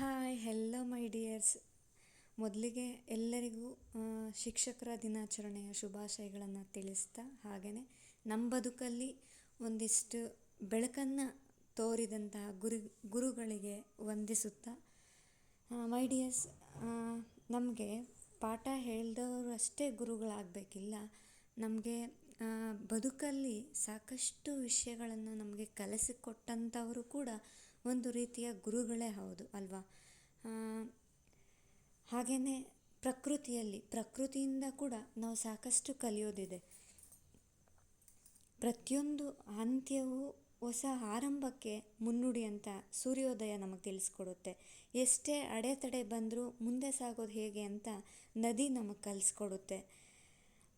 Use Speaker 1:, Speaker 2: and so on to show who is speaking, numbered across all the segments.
Speaker 1: Hi hello ಮೈ dears ಮೊದಲಿಗೆ ಎಲ್ಲರಿಗೂ ಶಿಕ್ಷಕರ ದಿನಾಚರಣೆಯ ಶುಭಾಶಯಗಳನ್ನು ತಿಳಿಸ್ತಾ ಹಾಗೆಯೇ ನಮ್ಮ ಬದುಕಲ್ಲಿ ಒಂದಿಷ್ಟು ಬೆಳಕನ್ನು ತೋರಿದಂತಹ ಗುರು, ಗುರುಗಳಿಗೆ ವಂದಿಸುತ್ತಾ ಮೈ ಡಿಯರ್ಸ್ ನಮಗೆ ಪಾಠ ಹೇಳಿದವರು ಅಷ್ಟೇ ಗುರುಗಳಾಗಬೇಕಿಲ್ಲ. ನಮಗೆ ಬದುಕಲ್ಲಿ ಸಾಕಷ್ಟು ವಿಷಯಗಳನ್ನು ನಮಗೆ ಕಲಿಸಿಕೊಟ್ಟಂಥವರು ಕೂಡ ಒಂದು ರೀತಿಯ ಗುರುಗಳೇ ಹೌದು, ಅಲ್ವಾ? ಹಾಗೆಯೇ ಪ್ರಕೃತಿಯಲ್ಲಿ, ಪ್ರಕೃತಿಯಿಂದ ಕೂಡ ನಾವು ಸಾಕಷ್ಟು ಕಲಿಯೋದಿದೆ. ಪ್ರತಿಯೊಂದು ಅಂತ್ಯವು ಹೊಸ ಆರಂಭಕ್ಕೆ ಮುನ್ನುಡಿ ಅಂತ ಸೂರ್ಯೋದಯ ನಮಗೆ ತಿಳಿಸ್ಕೊಡುತ್ತೆ. ಎಷ್ಟೇ ಅಡೆತಡೆ ಬಂದರೂ ಮುಂದೆ ಸಾಗೋದು ಹೇಗೆ ಅಂತ ನದಿ ನಮಗೆ ಕಲಿಸ್ಕೊಡುತ್ತೆ.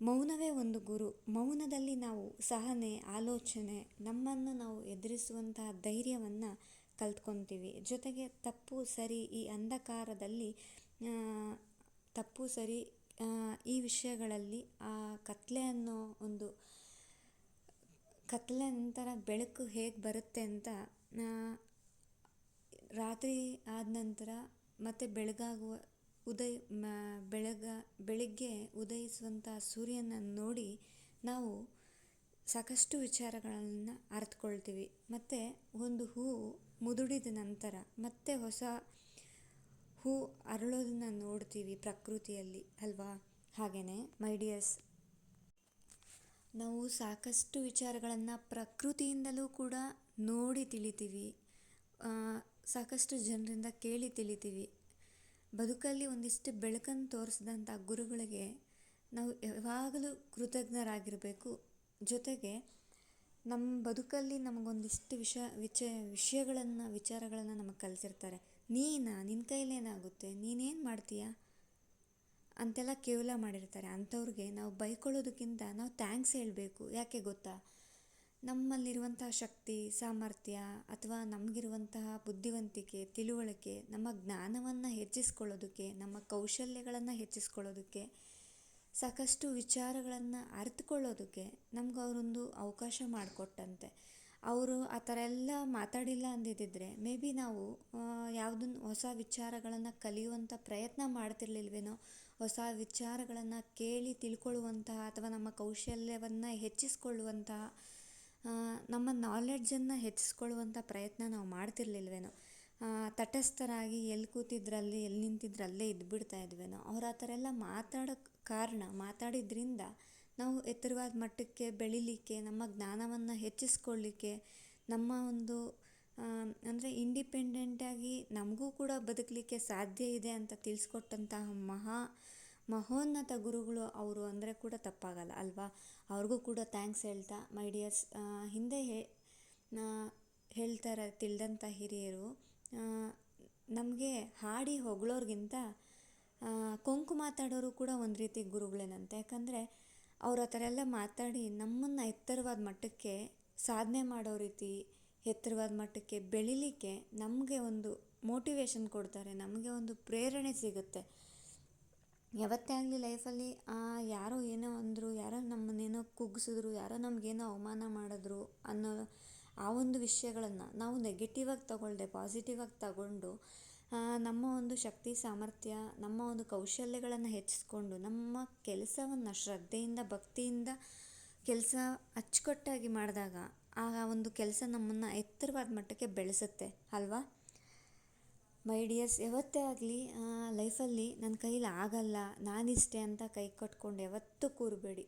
Speaker 1: ಮೌನವೇ ಒಂದು ಗುರು. ಮೌನದಲ್ಲಿ ನಾವು ಸಹನೆ, ಆಲೋಚನೆ, ನಮ್ಮನ್ನು ನಾವು ಎದುರಿಸುವಂತಹ ಧೈರ್ಯವನ್ನು ಕಲ್ತ್ಕೊತೀವಿ. ಜೊತೆಗೆ ತಪ್ಪು ಸರಿ ಈ ಅಂಧಕಾರದಲ್ಲಿ ತಪ್ಪು ಸರಿ ಈ ವಿಷಯಗಳಲ್ಲಿ ಆ ಕತ್ತಲೆ ಅನ್ನೋ ಒಂದು, ಕತ್ಲೆ ನಂತರ ಬೆಳಕು ಹೇಗೆ ಬರುತ್ತೆ ಅಂತ ರಾತ್ರಿ ಆದ ನಂತರ ಮತ್ತೆ ಬೆಳಗಾಗುವ ಉದಯ ಬೆಳಗ, ಬೆಳಗ್ಗೆ ಉದಯಿಸುವಂಥ ಸೂರ್ಯನನ್ನು ನೋಡಿ ನಾವು ಸಾಕಷ್ಟು ವಿಚಾರಗಳನ್ನು ಅರಿತುಕೊಳ್ತೀವಿ. ಮತ್ತು ಒಂದು ಹೂವು ಮುದುಡಿದ ನಂತರ ಮತ್ತೆ ಹೊಸ ಹೂ ಅರಳೋದನ್ನು ನೋಡ್ತೀವಿ ಪ್ರಕೃತಿಯಲ್ಲಿ, ಅಲ್ವಾ? ಹಾಗೆಯೇ ಮೈ ಡಿಯರ್ಸ್ ನಾವು ಸಾಕಷ್ಟು ವಿಚಾರಗಳನ್ನು ಪ್ರಕೃತಿಯಿಂದಲೂ ಕೂಡ ನೋಡಿ ತಿಳಿತೀವಿ. ಸಾಕಷ್ಟು ಜನರಿಂದ ಕೇಳಿ ತಿಳಿತೀವಿ. ಬದುಕಲ್ಲಿ ಒಂದಿಷ್ಟು ಬೆಳಕನ್ನು ತೋರಿಸಿದಂಥ ಗುರುಗಳಿಗೆ ನಾವು ಯಾವಾಗಲೂ ಕೃತಜ್ಞರಾಗಿರಬೇಕು. ಜೊತೆಗೆ ನಮ್ಮ ಬದುಕಲ್ಲಿ ನಮಗೊಂದಿಷ್ಟು ವಿಷ, ವಿಚ, ವಿಷಯಗಳನ್ನು, ವಿಚಾರಗಳನ್ನು ನಮಗೆ ಕಲಿಸಿರ್ತಾರೆ. ನೀನಾ ನಿನ್ನ ಕೈಲೇನಾಗುತ್ತೆ ನೀನೇನು ಮಾಡ್ತೀಯ? ಅಂತೆಲ್ಲ ಕೇವಲ ಮಾಡಿರ್ತಾರೆ. ಅಂಥವ್ರಿಗೆ ನಾವು ಬೈಕೊಳ್ಳೋದಕ್ಕಿಂತ ನಾವು ಥ್ಯಾಂಕ್ಸ್ ಹೇಳಬೇಕು. ಯಾಕೆ ಗೊತ್ತಾ? ನಮ್ಮಲ್ಲಿರುವಂತಹ ಶಕ್ತಿ, ಸಾಮರ್ಥ್ಯ ಅಥವಾ ನಮಗಿರುವಂತಹ ಬುದ್ಧಿವಂತಿಕೆ, ತಿಳುವಳಿಕೆ, ನಮ್ಮ ಜ್ಞಾನವನ್ನು ಹೆಚ್ಚಿಸ್ಕೊಳ್ಳೋದಕ್ಕೆ, ನಮ್ಮ ಕೌಶಲ್ಯಗಳನ್ನು ಹೆಚ್ಚಿಸ್ಕೊಳ್ಳೋದಕ್ಕೆ ಸಾಕಷ್ಟು ವಿಚಾರಗಳನ್ನು ಅರಿತುಕೊಳ್ಳೋದಕ್ಕೆ ನಮ್ಗೆ ಅವರೊಂದು ಅವಕಾಶ ಮಾಡಿಕೊಟ್ಟಂತೆ. ಅವರು ಆ ಥರ ಎಲ್ಲ ಮಾತಾಡಿಲ್ಲ ಅಂದಿದ್ದಿದ್ರೆ ಮೇ ಬಿ ನಾವು ಯಾವುದನ್ನು ಹೊಸ ವಿಚಾರಗಳನ್ನು ಕಲಿಯುವಂಥ ಪ್ರಯತ್ನ ಮಾಡ್ತಿರ್ಲಿಲ್ವೇನೋ, ಹೊಸ ವಿಚಾರಗಳನ್ನು ಕೇಳಿ ತಿಳ್ಕೊಳ್ಳುವಂತಹ ಅಥವಾ ನಮ್ಮ ಕೌಶಲ್ಯವನ್ನು ಹೆಚ್ಚಿಸ್ಕೊಳ್ಳುವಂತಹ ನಮ್ಮ ನಾಲೆಡ್ಜನ್ನು ಹೆಚ್ಚಿಸ್ಕೊಳ್ಳುವಂಥ ಪ್ರಯತ್ನ ನಾವು ಮಾಡ್ತಿರ್ಲಿಲ್ವೇನೋ ತಟಸ್ಥರಾಗಿ ಎಲ್ಲಿ ಕೂತಿದ್ರಲ್ಲಿ ಎಲ್ಲಿ ನಿಂತಿದ್ರಲ್ಲೇ ಇದ್ದುಬಿಡ್ತಾ ಇದ್ವೇನೋ, ಅವ್ರು ಆ ಥರ ಎಲ್ಲ ಮಾತಾಡೋಕ್ಕೆ ಕಾರಣ ಮಾತಾಡಿದ್ರಿಂದ ನಾವು ಎತ್ತರವಾದ ಮಟ್ಟಕ್ಕೆ ಬೆಳೀಲಿಕ್ಕೆ, ನಮ್ಮ ಜ್ಞಾನವನ್ನು ಹೆಚ್ಚಿಸ್ಕೊಳ್ಳಿಕ್ಕೆ, ನಮ್ಮ ಒಂದು ಅಂದರೆ ಇಂಡಿಪೆಂಡೆಂಟಾಗಿ ನಮಗೂ ಕೂಡ ಬದುಕಲಿಕ್ಕೆ ಸಾಧ್ಯ ಇದೆ ಅಂತ ತಿಳಿಸ್ಕೊಟ್ಟಂತಹ ಮಹಾ ಮಹೋನ್ನತ ಗುರುಗಳು ಅವರು ಅಂದರೆ ಕೂಡ ತಪ್ಪಾಗಲ್ಲ ಅಲ್ವಾ? ಅವ್ರಿಗೂ ಕೂಡ ಥ್ಯಾಂಕ್ಸ್ ಹೇಳ್ತಾ ಮೈ ಡಿಯರ್ಸ್ ಹಿಂದೆ ಹೇಳ್ತಾರೆ ತಿಳಿದಂಥ ಹಿರಿಯರು ನಮಗೆ ಹಾಡಿ ಹೊಗಳೋರ್ಗಿಂತ ಕೊಂಕು ಮಾತಾಡೋರು ಕೂಡ ಒಂದು ರೀತಿ ಗುರುಗಳೇನಂತೆ? ಯಾಕಂದರೆ ಅವ್ರು ಆ ಥರ ಎಲ್ಲ ಮಾತಾಡಿ ನಮ್ಮನ್ನು ಎತ್ತರವಾದ ಮಟ್ಟಕ್ಕೆ, ಸಾಧನೆ ಮಾಡೋ ರೀತಿ ಎತ್ತರವಾದ ಮಟ್ಟಕ್ಕೆ ಬೆಳಿಲಿಕ್ಕೆ ನಮಗೆ ಒಂದು ಮೋಟಿವೇಶನ್ ಕೊಡ್ತಾರೆ, ನಮಗೆ ಒಂದು ಪ್ರೇರಣೆ ಸಿಗುತ್ತೆ. ಯಾವತ್ತೇ ಆಗಲಿ ಲೈಫಲ್ಲಿ ಯಾರೋ ಏನೋ ಅಂದರು, ಯಾರೋ ನಮ್ಮನ್ನೇನೋ ಕುಗ್ಗಿಸಿದ್ರು ಯಾರೋ ನಮಗೇನೋ ಅವಮಾನ ಮಾಡಿದ್ರು ಅನ್ನೋ ಆ ಒಂದು ವಿಷಯಗಳನ್ನು ನಾವು ನೆಗೆಟಿವಾಗಿ ತಗೊಳ್ಳದೆ ಪಾಸಿಟಿವಾಗಿ ತಗೊಂಡು ನಮ್ಮ ಒಂದು ಶಕ್ತಿ, ಸಾಮರ್ಥ್ಯ, ನಮ್ಮ ಒಂದು ಕೌಶಲ್ಯಗಳನ್ನು ಹೆಚ್ಚಿಸ್ಕೊಂಡು, ನಮ್ಮ ಕೆಲಸವನ್ನು ಶ್ರದ್ಧೆಯಿಂದ, ಭಕ್ತಿಯಿಂದ ಕೆಲಸ ಅಚ್ಚುಕಟ್ಟಾಗಿ ಮಾಡಿದಾಗ ಆ ಒಂದು ಕೆಲಸ ನಮ್ಮನ್ನು ಎತ್ತರವಾದ ಮಟ್ಟಕ್ಕೆ ಬೆಳೆಸುತ್ತೆ, ಅಲ್ವಾ? ಮೈ ಡಿಯರ್ಸ್ ಯಾವತ್ತೇ ಆಗಲಿ ಲೈಫಲ್ಲಿ ನನ್ನ ಕೈಲಿ ಆಗಲ್ಲ, ನಾನಿಷ್ಟೇ ಅಂತ ಕೈ ಕಟ್ಕೊಂಡು ಯಾವತ್ತೂ ಕೂರಬೇಡಿ.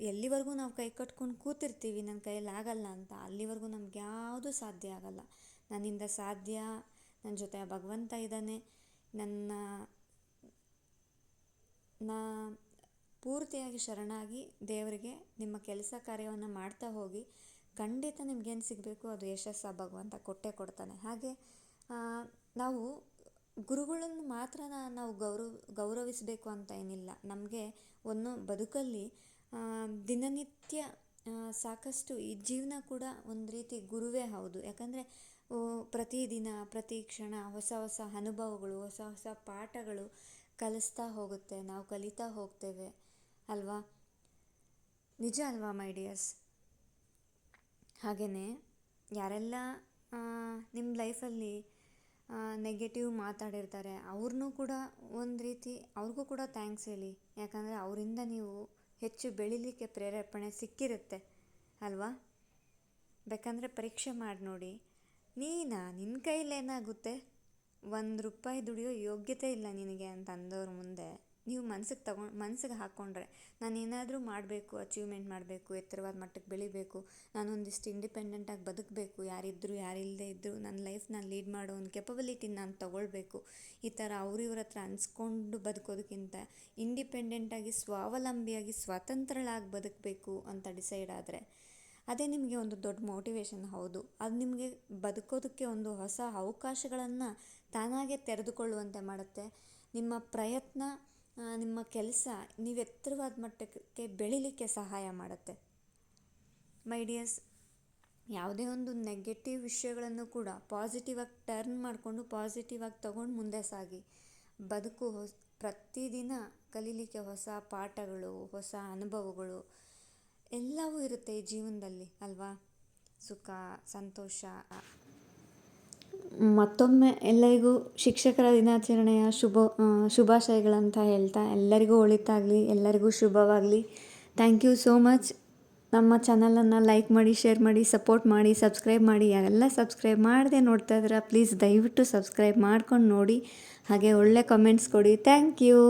Speaker 1: ಎಲ್ಲಿವರೆಗೂ ನಾವು ಕೈ ಕಟ್ಕೊಂಡು ಕೂತಿರ್ತೀವಿ ನನ್ನ ಕೈಯಲ್ಲಿ ಆಗಲ್ಲ ಅಂತ, ಅಲ್ಲಿವರೆಗೂ ನಮ್ಗೆ ಯಾವುದೂ ಸಾಧ್ಯ ಆಗಲ್ಲ. ನನ್ನಿಂದ ಸಾಧ್ಯ ನನ್ನ ಜೊತೆ ಆ ಭಗವಂತ ಇದ್ದಾನೆ. ನನ್ನ ನಾ ಪೂರ್ತಿಯಾಗಿ ಶರಣಾಗಿ ದೇವರಿಗೆ ನಿಮ್ಮ ಕೆಲಸ ಕಾರ್ಯವನ್ನು ಮಾಡ್ತಾ ಹೋಗಿ ಖಂಡಿತ ನಿಮ್ಗೇನು ಸಿಗಬೇಕು ಅದು ಯಶಸ್ಸು ಆ ಭಗವಂತ ಕೊಟ್ಟೇ ಕೊಡ್ತಾನೆ. ಹಾಗೆ ನಾವು ಗುರುಗಳನ್ನು ಮಾತ್ರ ನಾವು ಗೌರವ, ಗೌರವಿಸಬೇಕು ಅಂತ ಏನಿಲ್ಲ. ನಮಗೆ ಒಂದು ಬದುಕಲ್ಲಿ ದಿನನಿತ್ಯ ಸಾಕಷ್ಟು ಈ ಜೀವನ ಕೂಡ ಒಂದು ರೀತಿ ಗುರುವೇ ಹೌದು. ಯಾಕಂದರೆ ಪ್ರತಿದಿನ, ಪ್ರತಿ ಕ್ಷಣ ಹೊಸ ಹೊಸ ಅನುಭವಗಳು, ಹೊಸ ಹೊಸ ಪಾಠಗಳು ಕಲಿಸ್ತಾ ಹೋಗುತ್ತೆ, ನಾವು ಕಲಿತಾ ಹೋಗ್ತೇವೆ. ಅಲ್ವಾ? ನಿಜ ಅಲ್ವಾ, ಮೈ ಡಿಯರ್ಸ್? ಹಾಗೆಯೇ ಯಾರೆಲ್ಲ ನಿಮ್ಮ ಲೈಫಲ್ಲಿ ನೆಗೆಟಿವ್ ಮಾತಾಡಿರ್ತಾರೆ ಅವ್ರನ್ನೂ ಕೂಡ ಒಂದು ರೀತಿ, ಅವ್ರಿಗೂ ಕೂಡ ಥ್ಯಾಂಕ್ಸ್ ಹೇಳಿ. ಯಾಕಂದರೆ ಅವರಿಂದ ನೀವು ಹೆಚ್ಚು ಬೆಳಿಲಿಕ್ಕೆ ಪ್ರೇರೇಪಣೆ ಸಿಕ್ಕಿರುತ್ತೆ. ಅಲ್ವಾ? ಬೇಕಂದರೆ ಪರೀಕ್ಷೆ ಮಾಡಿ ನೋಡಿ. ನೀನಾ? ನಿನ್ನ ಕೈಲೇನಾಗುತ್ತೆ ಒಂದು ರೂಪಾಯಿ ದುಡಿಯೋ ಯೋಗ್ಯತೆ ಇಲ್ಲ ನಿನಗೆ ಅಂತ ಅಂದವ್ರ ಮುಂದೆ. ನೀವು ಮನ್ಸಿಗೆ ತಗೊಂಡು, ಮನ್ಸಿಗೆ ಹಾಕ್ಕೊಂಡ್ರೆ ನಾನು ಏನಾದರೂ ಮಾಡಬೇಕು ಅಚೀವ್ಮೆಂಟ್ ಮಾಡಬೇಕು, ಎತ್ತರವಾದ ಮಟ್ಟಕ್ಕೆ ಬೆಳಿಬೇಕು ನಾನೊಂದಿಷ್ಟು ಇಂಡಿಪೆಂಡೆಂಟಾಗಿ ಬದುಕಬೇಕು ಯಾರಿದ್ದರೂ ಯಾರಿಲ್ಲದೆ ಇದ್ದರೂ ನನ್ನ ಲೈಫ್ನ ಲೀಡ್ ಮಾಡೋ ಒಂದು ಕೆಪಬಿಲಿಟಿ ನಾನು ತಗೊಳ್ಬೇಕು. ಈ ಥರ ಅವ್ರಿವ್ರ ಹತ್ರ ಅನ್ಸ್ಕೊಂಡು ಬದುಕೋದಕ್ಕಿಂತ ಇಂಡಿಪೆಂಡೆಂಟಾಗಿ ಸ್ವಾವಲಂಬಿಯಾಗಿ ಸ್ವತಂತ್ರಳಾಗಿ ಬದುಕಬೇಕು ಅಂತ ಡಿಸೈಡ್ ಆದರೆ ಅದೇ ನಿಮಗೆ ಒಂದು ದೊಡ್ಡ ಮೋಟಿವೇಶನ್ ಹೌದು. ಅದು ನಿಮಗೆ ಬದುಕೋದಕ್ಕೆ ಒಂದು ಹೊಸ ಅವಕಾಶಗಳನ್ನು ತಾನಾಗೇ ತೆರೆದುಕೊಳ್ಳುವಂತೆ ಮಾಡುತ್ತೆ. ನಿಮ್ಮ ಪ್ರಯತ್ನ ನಿಮ್ಮ ಕೆಲಸ ನೀವು ಎತ್ತರವಾದ ಮಟ್ಟಕ್ಕೆ ಬೆಳೀಲಿಕ್ಕೆ ಸಹಾಯ ಮಾಡುತ್ತೆ. ಮೈ ಡಿಯರ್ಸ್ ಯಾವುದೇ ಒಂದು ನೆಗೆಟಿವ್ ವಿಷಯಗಳನ್ನು ಕೂಡ ಪಾಸಿಟಿವ್ ಆಗಿ ಟರ್ನ್ ಮಾಡಿಕೊಂಡು ಪಾಸಿಟಿವ್ ಆಗಿ ತಗೊಂಡು ಮುಂದೆ ಸಾಗಿ. ಬದುಕು ಹೊಸ ಪ್ರತಿದಿನ ಕಲೀಲಿಕ್ಕೆ ಹೊಸ ಪಾಠಗಳು, ಹೊಸ ಅನುಭವಗಳು ಎಲ್ಲವೂ ಇರುತ್ತೆ ಈ ಜೀವನದಲ್ಲಿ, ಅಲ್ವಾ? ಸುಖ, ಸಂತೋಷ. ಮತ್ತೊಮ್ಮೆ ಎಲ್ಲರಿಗೂ ಶಿಕ್ಷಕರ ದಿನಾಚರಣೆಯ ಶುಭ ಶುಭಾಶಯಗಳಂತ ಹೇಳ್ತಾ ಎಲ್ಲರಿಗೂ ಒಳಿತಾಗಲಿ, ಎಲ್ಲರಿಗೂ ಶುಭವಾಗಲಿ. ಥ್ಯಾಂಕ್ ಯು ಸೋ ಮಚ್ ನಮ್ಮ ಚಾನಲನ್ನು ಲೈಕ್ ಮಾಡಿ, ಶೇರ್ ಮಾಡಿ, ಸಪೋರ್ಟ್ ಮಾಡಿ, ಸಬ್ಸ್ಕ್ರೈಬ್ ಮಾಡಿ. ಯಾರೆಲ್ಲ ಸಬ್ಸ್ಕ್ರೈಬ್ ಮಾಡದೆ ನೋಡ್ತಾ ಇದ್ದೀರಾ, ಪ್ಲೀಸ್ ದಯವಿಟ್ಟು ಸಬ್ಸ್ಕ್ರೈಬ್ ಮಾಡ್ಕೊಂಡು ನೋಡಿ. ಹಾಗೆ ಒಳ್ಳೆ ಕಮೆಂಟ್ಸ್ ಕೊಡಿ. Thank you